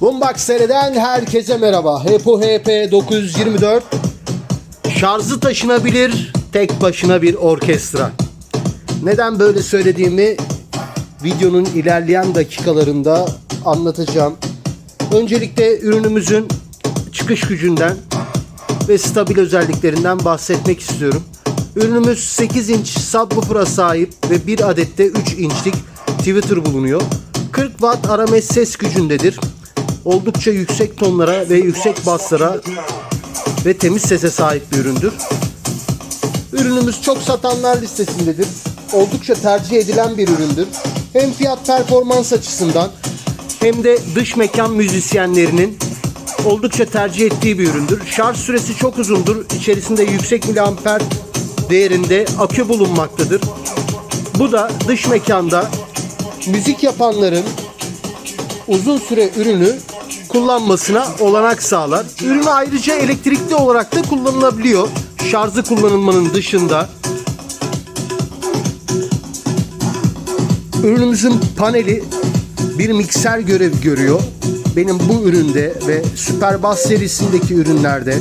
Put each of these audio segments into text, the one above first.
Boombox seriden herkese merhaba. Hepo HP 924 şarjı taşınabilir tek başına bir orkestra. Neden böyle söylediğimi videonun ilerleyen dakikalarında anlatacağım. Öncelikle ürünümüzün çıkış gücünden ve stabil özelliklerinden bahsetmek istiyorum. Ürünümüz 8 inç subwoofer'a sahip ve bir adette 3 inçlik tweeter bulunuyor. 40 watt RMS ses gücündedir. Oldukça yüksek tonlara ve yüksek baslara ve temiz sese sahip bir üründür. Ürünümüz çok satanlar listesindedir. Oldukça tercih edilen bir üründür. Hem fiyat performans açısından hem de dış mekan müzisyenlerinin oldukça tercih ettiği bir üründür. Şarj süresi çok uzundur. İçerisinde yüksek miliamper değerinde akü bulunmaktadır. Bu da dış mekanda müzik yapanların uzun süre ürünü kullanmasına olanak sağlar. Ürün ayrıca elektrikli olarak da kullanılabiliyor. Şarjı kullanılmanın dışında. Ürünümüzün paneli bir mikser görevi görüyor. Benim bu üründe ve Super Bass serisindeki ürünlerde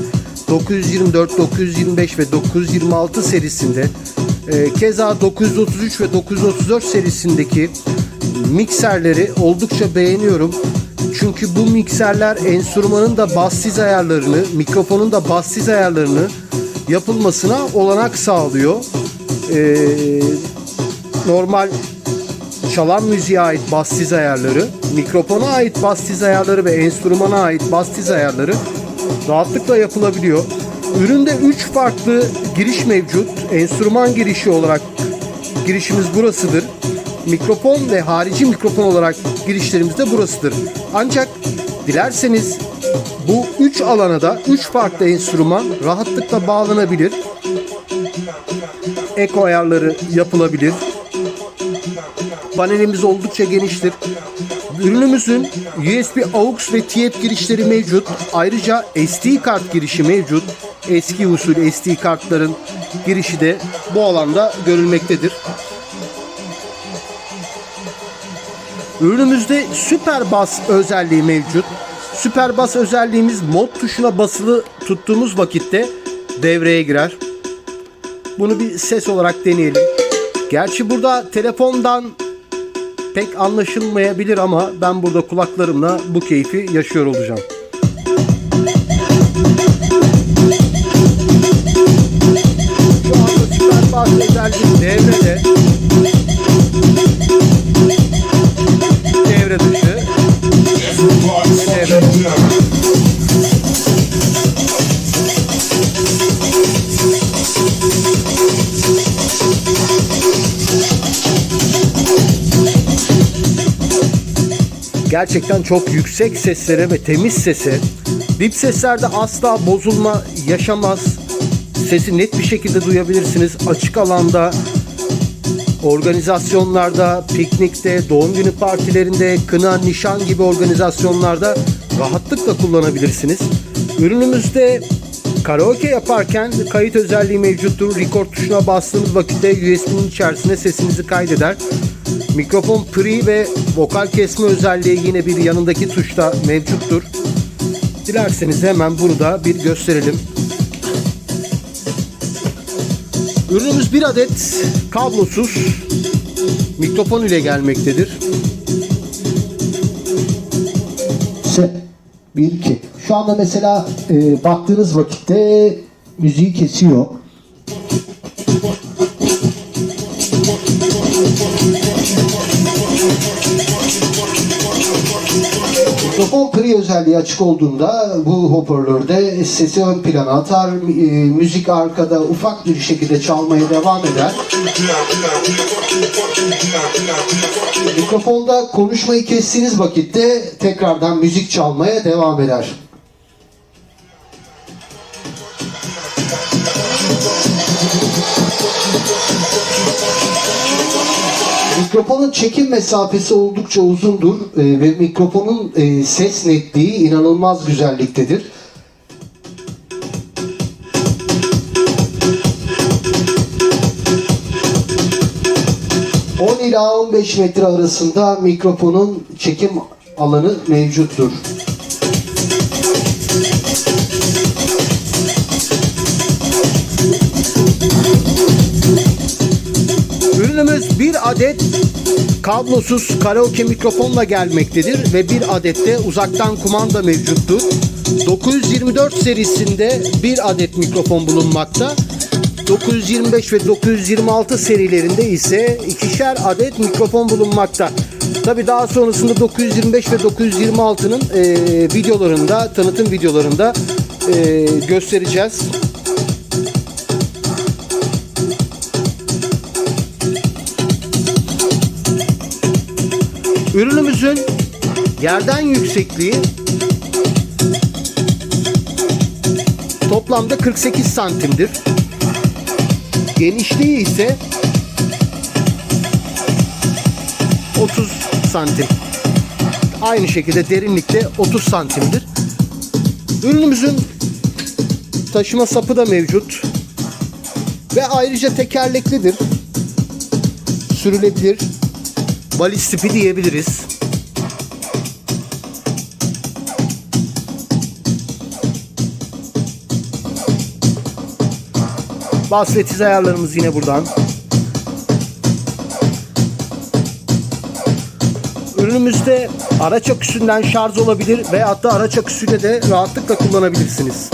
924, 925 ve 926 serisinde e, keza 933 ve 934 serisindeki mikserleri oldukça beğeniyorum. Çünkü bu mikserler enstrümanın da bassiz ayarlarını, mikrofonun da bassiz ayarlarını yapılmasına olanak sağlıyor. Ee, normal çalan müziğe ait bassiz ayarları, mikrofona ait bassiz ayarları ve enstrümana ait bassiz ayarları rahatlıkla yapılabiliyor. Üründe 3 farklı giriş mevcut. Enstrüman girişi olarak girişimiz burasıdır. Mikrofon ve harici mikrofon olarak girişlerimiz de burasıdır. Ancak dilerseniz bu 3 alana da 3 farklı enstrüman rahatlıkla bağlanabilir. Eko ayarları yapılabilir. Panelimiz oldukça geniştir. Ürünümüzün USB AUX ve TF girişleri mevcut. Ayrıca SD kart girişi mevcut. Eski usul SD kartların girişi de bu alanda görülmektedir. Ürünümüzde süper bas özelliği mevcut. Süper bas özelliğimiz mod tuşuna basılı tuttuğumuz vakitte devreye girer. Bunu bir ses olarak deneyelim. Gerçi burada telefondan pek anlaşılmayabilir ama ben burada kulaklarımla bu keyfi yaşıyor olacağım. Şu anda süper bas özelliği devrede. Gerçekten çok yüksek seslere ve temiz sese, dip seslerde asla bozulma yaşamaz. Sesi net bir şekilde duyabilirsiniz. Açık alanda, organizasyonlarda, piknikte, doğum günü partilerinde, kına, nişan gibi organizasyonlarda rahatlıkla kullanabilirsiniz. Ürünümüzde karaoke yaparken kayıt özelliği mevcuttur. Record tuşuna bastığınız vakitte USB'nin içerisine sesinizi kaydeder. Mikrofon pre ve vokal kesme özelliği yine bir yanındaki tuşta mevcuttur. Dilerseniz hemen bunu da bir gösterelim. Ürünümüz bir adet kablosuz mikrofon ile gelmektedir. Se 1 2. Şu anda mesela e, baktığınız vakitte müziği kesiyor. Mikrofon pre özelliği açık olduğunda bu hoparlörde sesi ön plana atar, e, müzik arkada ufak bir şekilde çalmaya devam eder. Mikrofonda konuşmayı kestiğiniz vakitte tekrardan müzik çalmaya devam eder. Mikrofonun çekim mesafesi oldukça uzundur e, ve mikrofonun e, ses netliği inanılmaz güzelliktedir. ila 15 metre arasında mikrofonun çekim alanı mevcuttur. Adet kablosuz karaoke mikrofonla gelmektedir ve bir adet de uzaktan kumanda mevcuttur. 924 serisinde bir adet mikrofon bulunmakta. 925 ve 926 serilerinde ise ikişer adet mikrofon bulunmakta. Tabi daha sonrasında 925 ve 926'nın e, videolarında, tanıtım videolarında e, göstereceğiz. Ürünümüzün yerden yüksekliği toplamda 48 santimdir. Genişliği ise 30 santim. Aynı şekilde derinlikte 30 santimdir. Ürünümüzün taşıma sapı da mevcut. Ve ayrıca tekerleklidir. Sürülebilir. Valiz tipi diyebiliriz. Bas ve tiz ayarlarımız yine buradan. Ürünümüzde araç aküsünden şarj olabilir ve hatta araç aküsüyle de rahatlıkla kullanabilirsiniz.